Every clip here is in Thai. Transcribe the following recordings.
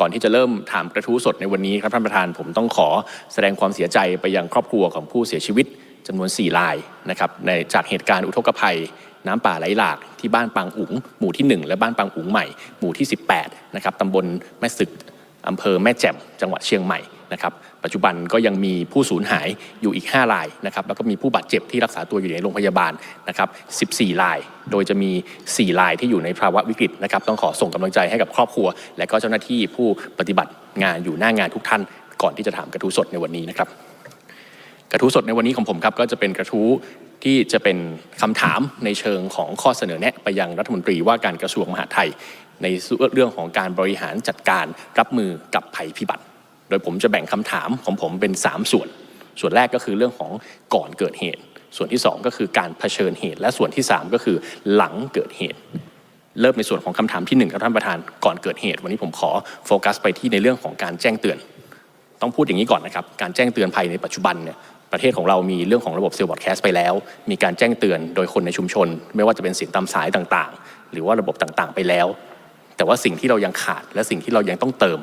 ก่อนที่จะเริ่มถามกระทู้สดในวันนี้ครับท่านประธานผมต้องขอแสดงความเสียใจไปยังครอบครัวของผู้เสียชีวิตจำนวน 4 รายนะครับในจากเหตุการณ์อุทกภัยน้ำป่าไหลหลากที่บ้านปางอุ๋งหมู่ที่ 1 และบ้านปางอุ๋งใหม่ หมู่ที่ 18นะครับตำบลแม่ศึกอำเภอแม่แจ่มจังหวัดเชียงใหม่นะครับ ปัจจุบันก็ยังมีผู้สูญหายอยู่อีก 5 รายนะครับแล้วก็มีผู้บาดเจ็บที่รักษาตัวอยู่ในโรงพยาบาลนะครับ14 ราย โดยจะมี 4 รายที่อยู่ในภาวะวิกฤตนะครับต้องขอส่งกำลังใจให้กับครอบครัว และก็เจ้าหน้าที่ผู้ปฏิบัติงานอยู่หน้างานทุกท่าน ก่อนที่จะถามกระทู้สดในวันนี้นะครับกระทู้สดในวันนี้ของผมครับก็จะเป็นกระทู้ที่จะเป็นคำถามในเชิงของข้อเสนอแนะไปยังรัฐมนตรีว่าการกระทรวงมหาดไทย ในเรื่องของการบริหารจัดการรับมือกับภัยพิบัติ โดยผมจะแบ่งคำถามของผมเป็น 3 ส่วน ส่วนแรกก็คือเรื่องของก่อนเกิดเหตุ ส่วนที่ 2 ก็คือการเผชิญเหตุ และส่วนที่ 3 ก็คือหลังเกิดเหตุ เริ่มในส่วนของคำถามที่1ครับท่านประธานก่อนเกิดเหตุ วันนี้ผมขอโฟกัสไปที่ในเรื่องของการแจ้งเตือน ต้องพูดอย่างนี้ก่อนนะครับ การแจ้งเตือนภัยในปัจจุบันเนี่ยประเทศของเรามีเรื่องของระบบเซลล์บอดแคสต์ไปแล้ว มีการแจ้งเตือนโดยคนในชุมชน ไม่ว่าจะเป็นเสียงตามสายต่างๆ หรือว่าระบบต่างๆ ไปแล้ว แต่ว่าสิ่งที่เรายังขาดและสิ่งที่เรายังต้องเติม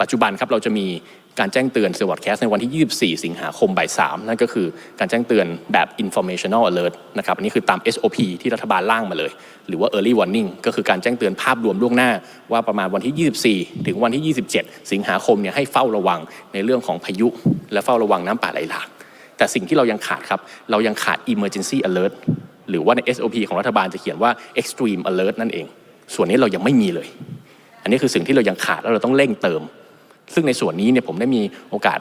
ปัจจุบันครับเราจะมีการแจ้งเตือนเซลล์บอดแคสในวันที่ 24 สิงหาคมบ่าย3นั่นก็คือการแจ้งเตือนแบบ informational alert นะครับอันนี้คือตาม SOP ที่รัฐบาลร่างมาเลย หรือว่า early warning ก็คือการแจ้งเตือนภาพรวมล่วงหน้า ว่าประมาณวันที่ 24 ถึงวันที่ 27 สิงหาคมเนี่ยให้เฝ้าระวังในเรื่องของพายุ และเฝ้าระวังน้ำป่าไหลหลากแต่สิ่งที่เรายังขาดครับ เรายังขาด emergency alert หรือว่าใน SOP ของรัฐบาลจะเขียนว่า extreme alert นั่นเอง ส่วนนี้เรายังไม่มีเลย อันนี้คือสิ่งที่เรายังขาดแล้วเราต้องเร่งเติม ซึ่งในส่วนนี้เนี่ยผมได้มีโอกาส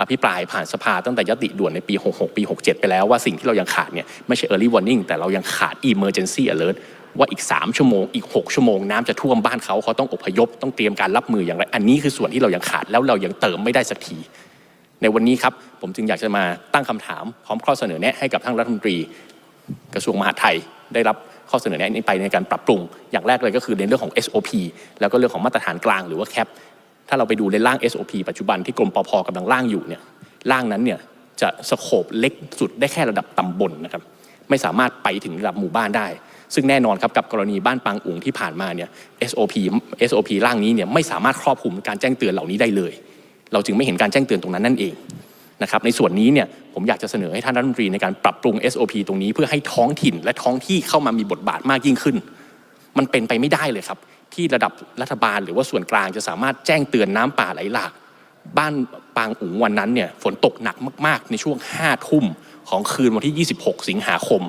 อภิปรายผ่านสภาตั้งแต่ยติด่วนในปี 66 ปี 67 ไปแล้วว่าสิ่งที่เรายังขาดเนี่ยไม่ใช่ early warning แต่เรายังขาด emergency alert ว่าอีก 3 ชั่วโมง อีก 6 ชั่วโมงน้ำจะท่วมบ้านเขาเขาต้องอพยพต้องเตรียมการรับมืออย่างไร อันนี้คือส่วนที่เรายังขาดแล้วเรายังเติมไม่ได้สักที ในวันนี้ครับ ผมจึงอยากจะมาตั้งคำถาม พร้อมข้อเสนอแนะให้กับท่านรัฐมนตรี กระทรวงมหาดไทยได้รับข้อเสนอแนะนี้ไปในการปรับปรุง อย่างแรกเลยก็คือในเรื่องของ SOP แล้วก็เรื่องของมาตรฐานกลางหรือว่า CAP ถ้าเราไปดูในร่าง SOP ปัจจุบันที่กรมปภกำลังร่างอยู่เนี่ยร่างนั้นเนี่ยจะสโคบเล็กสุดได้แค่ระดับตำบลนะครับไม่สามารถไปถึงระดับหมู่บ้านได้ ซึ่งแน่นอนครับกับกรณีบ้านปางอุ๋งที่ผ่านมาเนี่ย SOP SOP ร่างนี้เนี่ยไม่สามารถครอบคลุมการแจ้งเตือนเหล่านี้ได้เลย เราจึงไม่เห็นการแจ้งเตือนตรงนั้นนั่นเองนะครับในส่วนนี้เนี่ยผมอยากจะเสนอให้ท่านรัฐมนตรีในการปรับปรุง SOP ตรงนี้เพื่อให้ท้องถิ่นและท้องที่เข้ามามีบทบาทมากยิ่งขึ้น มันเป็นไปไม่ได้เลยครับ ที่ระดับรัฐบาลหรือว่าส่วนกลางจะสามารถแจ้งเตือนน้ำป่าไหลหลากบ้านปางอุ๋งวันนั้นเนี่ยฝนตกหนักมากๆ ในช่วง5ทุ่มของคืนวันที่ 26 สิงหาคม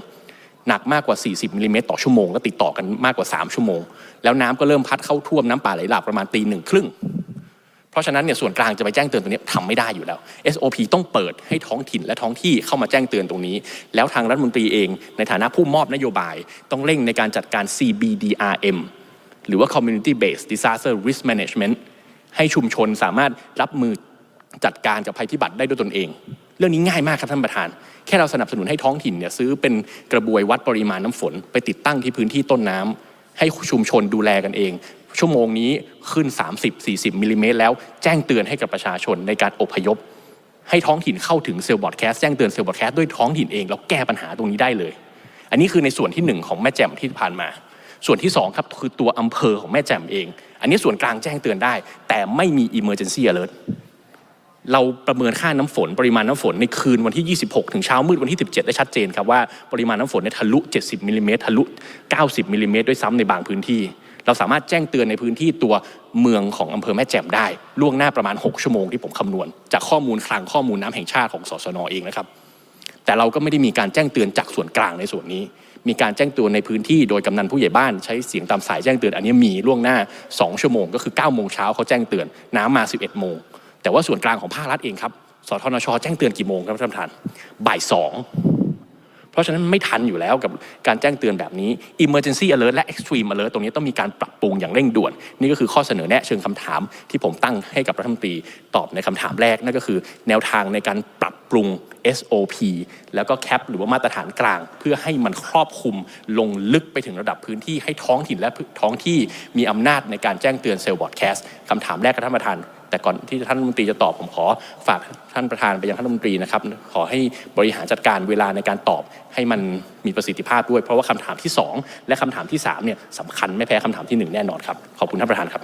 หนักมากกว่า 40มิลลิเมตรต่อชั่วโมงและติดต่อกันมากกว่า 3 ชั่วโมง แล้วน้ำก็เริ่มพัดเข้าท่วมน้ำป่าไหลหลากประมาณตีหนึ่งครึ่ง ราะฉะนั้นเนี่ยส่วนกลางจะไปแจ้งเตือนตรงนี้ทำไม่ได้อยู่แล้ว SOP ต้องเปิดให้ท้องถิ่นและท้องที่เข้ามาแจ้งเตือนตรงนี้ แล้วทางรัฐมนตรีเอง ในฐานะผู้มอบนโยบาย ต้องเร่งในการจัดการ CBDRM หรือว่า Community Based Disaster Risk Management ให้ชุมชนสามารถรับมือจัดการกับภัยพิบัติได้ด้วยตนเอง เรื่องนี้ง่ายมากครับท่านประธาน แค่เราสนับสนุนให้ท้องถิ่นเนี่ยซื้อเป็นกระบวยวัดปริมาณน้ำฝน ไปติดตั้งที่พื้นที่ต้นน้ำ ให้ชุมชนดูแลกันเอง ชั่วโมงนี้ขึ้น 30-40มิลลิเมตรแล้วแจ้งเตือนให้กับประชาชนในการอพยพ ให้ท้องถิ่นเข้าถึงเซลล์บอร์ดแคสต์แจ้งเตือนเซลล์บอร์ดแคสต์ด้วยท้องถิ่นเองแล้วแก้ปัญหาตรงนี้ได้เลย อันนี้คือในส่วนที่หนึ่งของแม่แจ่มที่ผ่านมา ส่วนที่สองครับคือตัวอำเภอของแม่แจ่มเอง อันนี้ส่วนกลางแจ้งเตือนได้ แต่ไม่มี emergency alert เราประเมินค่าน้ำฝนปริมาณน้ำฝนในคืนวันที่ 26 ถึงเช้ามืดวันที่ 17 ได้ชัดเจนครับว่าปริมาณน้ำฝนเนี่ยทะลุ 70มิลลิเมตรทะลุ 90มิลลิเมตรด้วยซ้ำในบางพื้นที่ เราสามารถแจ้งเตือนในพื้นที่ตัวเมืองของอำเภอแม่แจ่มได้ ล่วงหน้าประมาณ 6 ชั่วโมงที่ผมคำนวณ จากข้อมูลคลังข้อมูลน้ำแห่งชาติของสสนเองนะครับแต่เราก็ไม่ได้มีการแจ้งเตือนจากส่วนกลางในส่วนนี้ มีการแจ้งเตือนในพื้นที่โดยกำนันผู้ใหญ่บ้านใช้เสียงตามสายแจ้งเตือน อันนี้มีล่วงหน้า 2 ชั่วโมง ก็คือ9โมงเช้าเขาแจ้งเตือนน้ำมา 11 โมง แต่ว่าส่วนกลางของภาครัฐเองครับสทนชแจ้งเตือนกี่โมงครับท่านประธานบ่ายสองเพราะฉะนั้นไม่ทันอยู่แล้วกับการแจ้งเตือนแบบนี้ emergency alert และ extreme alert ตรงนี้ต้องมีการปรับปรุงอย่างเร่งด่วน นี่ก็คือข้อเสนอแนะเชิงคำถามที่ผมตั้งให้กับรัฐมนตรีตอบในคำถามแรก นั่นก็คือแนวทางในการปรับปรุง SOP แล้วก็ CAP หรือว่ามาตรฐานกลาง เพื่อให้มันครอบคลุมลงลึกไปถึงระดับพื้นที่ให้ท้องถิ่นและท้องที่มีอำนาจในการแจ้งเตือนเซลล์บอร์ดแคสต์คำถามแรกกับท่านประธาน แต่ก่อนที่ท่านรัฐมนตรีจะตอบผมขอฝากท่านประธานไปยังท่านรัฐมนตรีนะครับขอให้บริหารจัดการเวลาในการตอบให้มันมีประสิทธิภาพด้วย เพราะว่าคำถามที่ 2 และคำถามที่3เนี่ยสำคัญไม่แพ้คำถามที่ 1 แน่นอนครับขอบคุณท่านประธานครับ